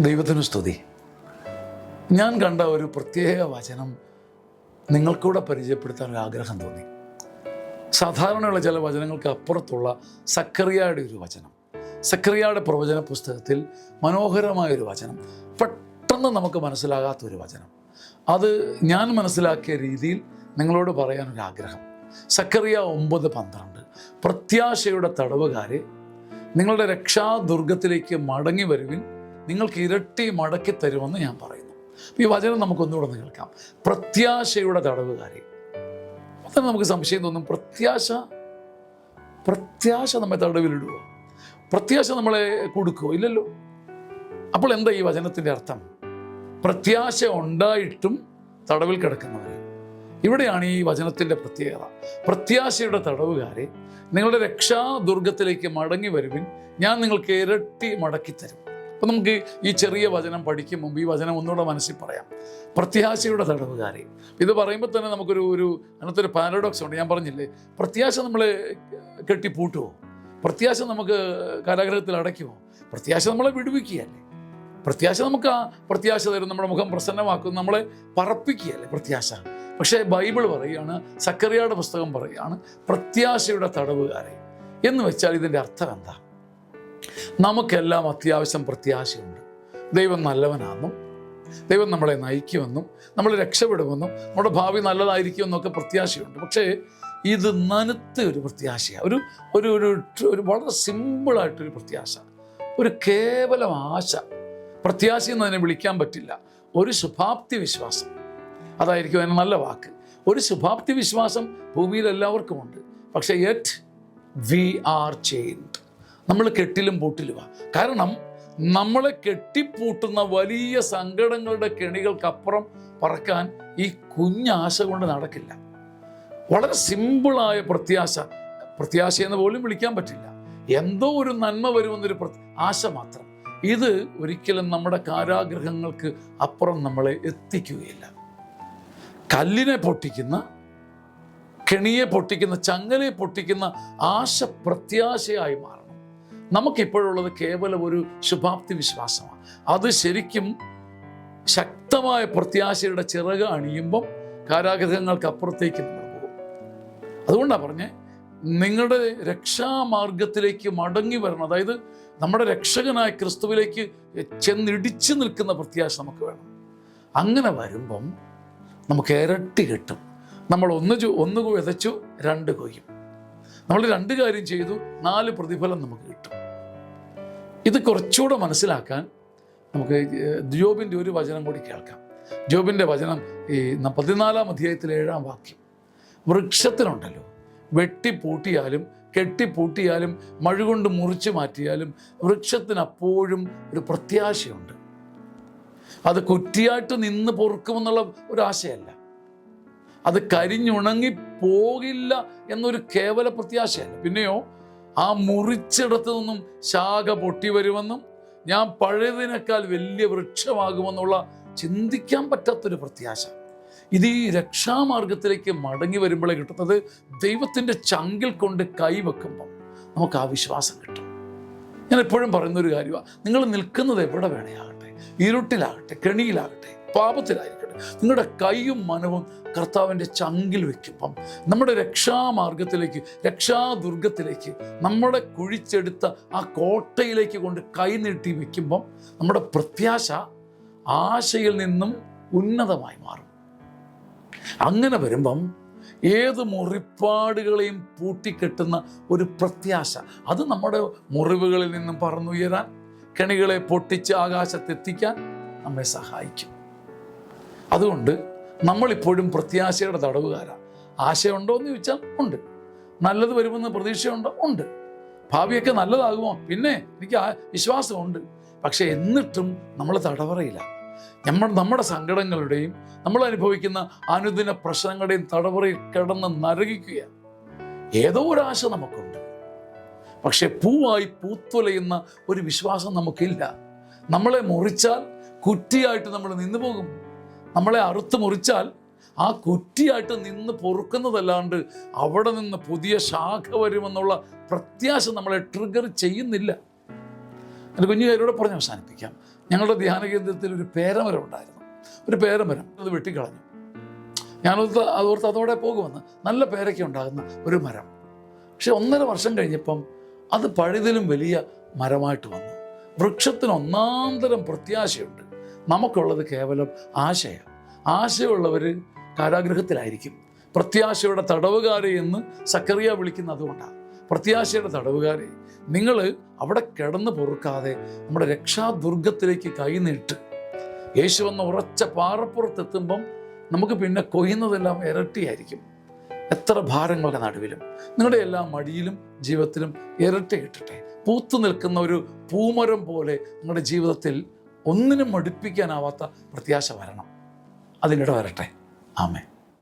ദൈവത്തിന് സ്തുതി. ഞാൻ കണ്ട ഒരു പ്രത്യേക വചനം നിങ്ങൾക്കൂടെ പരിചയപ്പെടുത്താൻ ഒരു ആഗ്രഹം തോന്നി. സാധാരണയുള്ള ചില വചനങ്ങൾക്ക് അപ്പുറത്തുള്ള സക്കറിയയുടെ ഒരു വചനം സക്കറിയയുടെ പ്രവചന പുസ്തകത്തിൽ മനോഹരമായ ഒരു വചനം പെട്ടെന്ന് നമുക്ക് മനസ്സിലാകാത്ത ഒരു വചനം. അത് ഞാൻ മനസ്സിലാക്കിയ രീതിയിൽ നിങ്ങളോട് പറയാനൊരു ആഗ്രഹം സക്കറിയ ഒമ്പത് പന്ത്രണ്ട് പ്രത്യാശയുടെ തടവുകാരെ നിങ്ങളുടെ രക്ഷാദുർഗത്തിലേക്ക് മടങ്ങി വരുവിൻ. നിങ്ങൾക്ക് ഇരട്ടി മടക്കി തരുമെന്ന് ഞാൻ പറയുന്നു. ഈ വചനം നമുക്കൊന്നുകൂടെ കേൾക്കാം. പ്രത്യാശയുടെ തടവുകാരി. അപ്പം നമുക്ക് സംശയം തോന്നും. പ്രത്യാശ പ്രത്യാശ നമ്മെ തടവിലിടുക പ്രത്യാശ നമ്മളെ കൊടുക്കുമോ ഇല്ലല്ലോ. അപ്പോൾ എന്താ ഈ വചനത്തിന്റെ അർത്ഥം? പ്രത്യാശ ഉണ്ടായിട്ടും തടവിൽ കിടക്കുന്നവർ ഇവിടെയാണ് ഈ വചനത്തിന്റെ പ്രത്യേകത. പ്രത്യാശയുടെ തടവുകാരെ നിങ്ങളുടെ രക്ഷാദുർഗത്തിലേക്ക് മടങ്ങി വരുവിൻ. ഞാൻ നിങ്ങൾക്ക് ഇരട്ടി മടക്കി തരും. അപ്പം നമുക്ക് ഈ ചെറിയ വചനം പഠിക്കും മുമ്പ് ഈ വചനം ഒന്നുകൂടെ മനസ്സിൽ പറയാം. പ്രത്യാശയുടെ തടവുകാരി. ഇത് പറയുമ്പോൾ തന്നെ നമുക്കൊരു ഒരു അതിനകത്തൊരു പാരഡോക്സ് ഉണ്ട്. ഞാൻ പറഞ്ഞില്ലേ പ്രത്യാശ നമ്മൾ കെട്ടിപ്പൂട്ടുമോ പ്രത്യാശ നമുക്ക് കാരാഗ്രഹത്തിൽ അടയ്ക്കുമോ പ്രത്യാശ നമ്മളെ വിടുവിക്കുകയല്ലേ? പ്രത്യാശ നമുക്ക് ആ പ്രത്യാശ തരും നമ്മുടെ മുഖം പ്രസന്നമാക്കും നമ്മളെ പറപ്പിക്കുകയല്ലേ പ്രത്യാശ? പക്ഷേ ബൈബിൾ പറയുകയാണ് സക്കറിയായുടെ പുസ്തകം പറയുകയാണ് പ്രത്യാശയുടെ തടവുകാരെ. എന്ന് വെച്ചാൽ ഇതിന്റെ അർത്ഥം എന്താ? നമുക്കെല്ലാം അത്യാവശ്യം പ്രത്യാശയുണ്ട്. ദൈവം നല്ലവനാണെന്നും ദൈവം നമ്മളെ നയിക്കുമെന്നും നമ്മൾ രക്ഷപ്പെടുമെന്നും നമ്മുടെ ഭാവി നല്ലതായിരിക്കുമെന്നൊക്കെ പ്രത്യാശയുണ്ട്. പക്ഷേ ഇത് നനുത്ത ഒരു പ്രത്യാശയാണ് ഒരു ഒരു ഒരു വളരെ സിമ്പിളായിട്ടൊരു പ്രത്യാശ. ഒരു കേവലം ആശ. പ്രത്യാശ എന്ന് അതിനെ വിളിക്കാൻ പറ്റില്ല. ഒരു ശുഭാപ്തി വിശ്വാസം. അതായിരിക്കും അതിന് നല്ല വാക്ക്. ഒരു ശുഭാപ്തി വിശ്വാസം ഭൂമിയിൽ എല്ലാവർക്കും ഉണ്ട് പക്ഷേ യെറ്റ് വി ആർ ചെയിൻഡ് നമ്മൾ കെട്ടിലും പൂട്ടിലുമാണ് കാരണം നമ്മളെ കെട്ടിപ്പൂട്ടുന്ന വലിയ സങ്കടങ്ങളുടെ കെണികൾക്കപ്പുറം പറക്കാൻ ഈ കുഞ്ഞാശ കൊണ്ട് നടക്കില്ല. വളരെ സിമ്പിളായ പ്രത്യാശ. പ്രത്യാശ എന്ന് പോലും വിളിക്കാൻ പറ്റില്ല. എന്തോ ഒരു നന്മ വരുമെന്നൊരു ആശ മാത്രം. ഇത് ഒരിക്കലും നമ്മുടെ കാരാഗ്രഹങ്ങൾക്ക് അപ്പുറം നമ്മളെ എത്തിക്കുകയില്ല. കല്ലിനെ പൊട്ടിക്കുന്ന കെണിയെ പൊട്ടിക്കുന്ന ചങ്ങലയെ പൊട്ടിക്കുന്ന ആശ പ്രത്യാശയായി മാറണം. നമുക്കിപ്പോഴുള്ളത് കേവലം ഒരു ശുഭാപ്തി വിശ്വാസമാണ് അത് ശരിക്കും ശക്തമായ പ്രത്യാശയുടെ ചിറക് അണിയുമ്പം കാരാഗ്രഹങ്ങൾക്ക് അപ്പുറത്തേക്ക് നമ്മൾ പോകും. അതുകൊണ്ടാണ് പറഞ്ഞേ നിങ്ങളുടെ രക്ഷാമാർഗത്തിലേക്ക് മടങ്ങി വരണം. അതായത് നമ്മുടെ രക്ഷകനായ ക്രിസ്തുവിലേക്ക് ചെന്നിടിച്ചു നിൽക്കുന്ന പ്രത്യാശ നമുക്ക് വേണം. അങ്ങനെ വരുമ്പം നമുക്ക് ഇരട്ടി കിട്ടും. നമ്മൾ ഒന്ന് ഒന്ന് വിതച്ചു രണ്ട് കൊയ്യും. നമ്മൾ രണ്ട് കാര്യം ചെയ്തു നാല് പ്രതിഫലം നമുക്ക് കിട്ടും. ഇത് കുറച്ചുകൂടെ മനസ്സിലാക്കാൻ നമുക്ക് ജോബിന്റെ ഒരു വചനം കൂടി കേൾക്കാം. ജോബിന്റെ വചനം ഈ പതിനാലാം അധ്യായത്തിലെ ഏഴാം വാക്യം. വൃക്ഷത്തിനുണ്ടല്ലോ വെട്ടിപ്പൂട്ടിയാലും കെട്ടിപ്പൂട്ടിയാലും മഴ കൊണ്ട് മുറിച്ചു മാറ്റിയാലും വൃക്ഷത്തിന് അപ്പോഴും ഒരു പ്രത്യാശയുണ്ട്. അത് കുറ്റിയായിട്ട് നിന്ന് പൊറുക്കുമെന്നുള്ള ഒരു ആശയല്ല. അത് കരിഞ്ഞുണങ്ങി പോകില്ല എന്നൊരു കേവല പ്രത്യാശയല്ല. പിന്നെയോ ആ മുറിച്ചിടത്തു നിന്നും ശാഖ പൊട്ടി വരുമെന്നും ഞാൻ പഴയതിനേക്കാൾ വലിയ വൃക്ഷമാകുമെന്നുള്ള ചിന്തിക്കാൻ പറ്റാത്തൊരു പ്രത്യാശ. ഇത് ഈ രക്ഷാമാർഗത്തിലേക്ക് മടങ്ങി വരുമ്പോഴേ കിട്ടുന്നത് ദൈവത്തിന്റെ ചങ്കിൽ കൊണ്ട് കൈവെക്കുമ്പം നമുക്ക് ആ വിശ്വാസം കിട്ടും. ഞാൻ എപ്പോഴും പറയുന്നൊരു കാര്യമാണ് നിങ്ങൾ നിൽക്കുന്നത് എവിടെ വേണേയാകട്ടെ ഇരുട്ടിലാകട്ടെ കെണിയിലാകട്ടെ പാപത്തിലായിരിക്കട്ടെ നിങ്ങളുടെ കൈയും മനവും കർത്താവിന്റെ ചങ്കിൽ വയ്ക്കുമ്പം നമ്മുടെ രക്ഷാമാർഗത്തിലേക്ക് രക്ഷാദുർഗത്തിലേക്ക് നമ്മളെ കുഴിച്ചെടുത്ത ആ കോട്ടയിലേക്ക് കൊണ്ട് കൈ നീട്ടി വയ്ക്കുമ്പം നമ്മുടെ പ്രത്യാശ ആശയിൽ നിന്നും ഉന്നതമായി മാറും. അങ്ങനെ വരുമ്പം ഏത് മുറിപ്പാടുകളെയും പൂട്ടിക്കെട്ടുന്ന ഒരു പ്രത്യാശ അത് നമ്മുടെ മുറിവുകളിൽ നിന്നും പറന്നുയരാൻ കെണികളെ പൊട്ടിച്ച് ആകാശത്തെത്തിക്കാൻ നമ്മെ സഹായിക്കും. അതുകൊണ്ട് നമ്മളിപ്പോഴും പ്രത്യാശയുടെ തടവുകാരാണ് ആശയുണ്ടോ എന്ന് ചോദിച്ചാൽ ഉണ്ട്. നല്ലത് വരുമെന്ന് പ്രതീക്ഷയുണ്ടോ? ഉണ്ട്. ഭാവിയൊക്കെ നല്ലതാകുമോ? പിന്നെ എനിക്ക് ആ വിശ്വാസമുണ്ട്. പക്ഷെ എന്നിട്ടും നമ്മൾ തടവറയില്ല. നമ്മൾ നമ്മുടെ സങ്കടങ്ങളുടെയും നമ്മൾ അനുഭവിക്കുന്ന അനുദിന പ്രശ്നങ്ങളുടെയും തടവറയിൽ കിടന്ന് നരകിക്കുകയാണ് ഏതോ ഒരു ആശ നമുക്കുണ്ട്. പക്ഷെ പൂവായി പൂത്തുലയുന്ന ഒരു വിശ്വാസം നമുക്കില്ല. നമ്മളെ മുറിച്ചാൽ കുറ്റിയായിട്ട് നമ്മൾ നിന്നു പോകും നമ്മളെ അറുത്ത് മുറിച്ചാൽ ആ കുറ്റിയായിട്ട് നിന്ന് പൊറുക്കുന്നതല്ലാണ്ട് അവിടെ നിന്ന് പുതിയ ശാഖ വരുമെന്നുള്ള പ്രത്യാശ നമ്മളെ ട്രിഗർ ചെയ്യുന്നില്ല. എന്റെ കുഞ്ഞു കാര്യോടെ പറഞ്ഞ് അവസാനിപ്പിക്കാം. ഞങ്ങളുടെ ധ്യാന കേന്ദ്രത്തിൽ ഒരു പേരമരം ഉണ്ടായിരുന്നു. ഒരു പേരമരം. അത് വെട്ടിക്കളഞ്ഞു. ഞാനോർത്ത് അതോർത്ത് അതോടെ പോകുമെന്ന്. നല്ല പേരയ്ക്ക് ഉണ്ടാകുന്ന ഒരു മരം. പക്ഷെ ഒന്നര വർഷം കഴിഞ്ഞപ്പം അത് പഴുതിലും വലിയ മരമായിട്ട് വന്നു. വൃക്ഷത്തിന് ഒന്നാന്തരം പ്രത്യാശയുണ്ട്. നമുക്കുള്ളത് കേവലം ആശയാണ് ആശയമുള്ളവർ കാരാഗ്രഹത്തിലായിരിക്കും. പ്രത്യാശയുടെ തടവുകാരെ എന്ന് സക്കറിയ വിളിക്കുന്ന അതുകൊണ്ടാണ് പ്രത്യാശയുടെ തടവുകാരെ നിങ്ങൾ അവിടെ കിടന്ന് പൊറുക്കാതെ നമ്മുടെ രക്ഷാദുർഗത്തിലേക്ക് കൈനീട്ട് യേശു എന്ന ഉറച്ച പാറപ്പുറത്തെത്തുമ്പം നമുക്ക് പിന്നെ കൊയ്യുന്നതെല്ലാം ഇരട്ടിയായിരിക്കും. എത്ര ഭാരങ്ങളുടെ നടുവിലും. നിങ്ങളുടെ എല്ലാ മടിയിലും ജീവിതത്തിലും ഇരട്ടി കിട്ടട്ടെ പൂത്തു നിൽക്കുന്ന ഒരു പൂമരം പോലെ നിങ്ങളുടെ ജീവിതത്തിൽ ഒന്നിനും മടുപ്പിക്കാനാവാത്ത പ്രത്യാശ വരണം. അതിനിട വരട്ടെ. ആമേ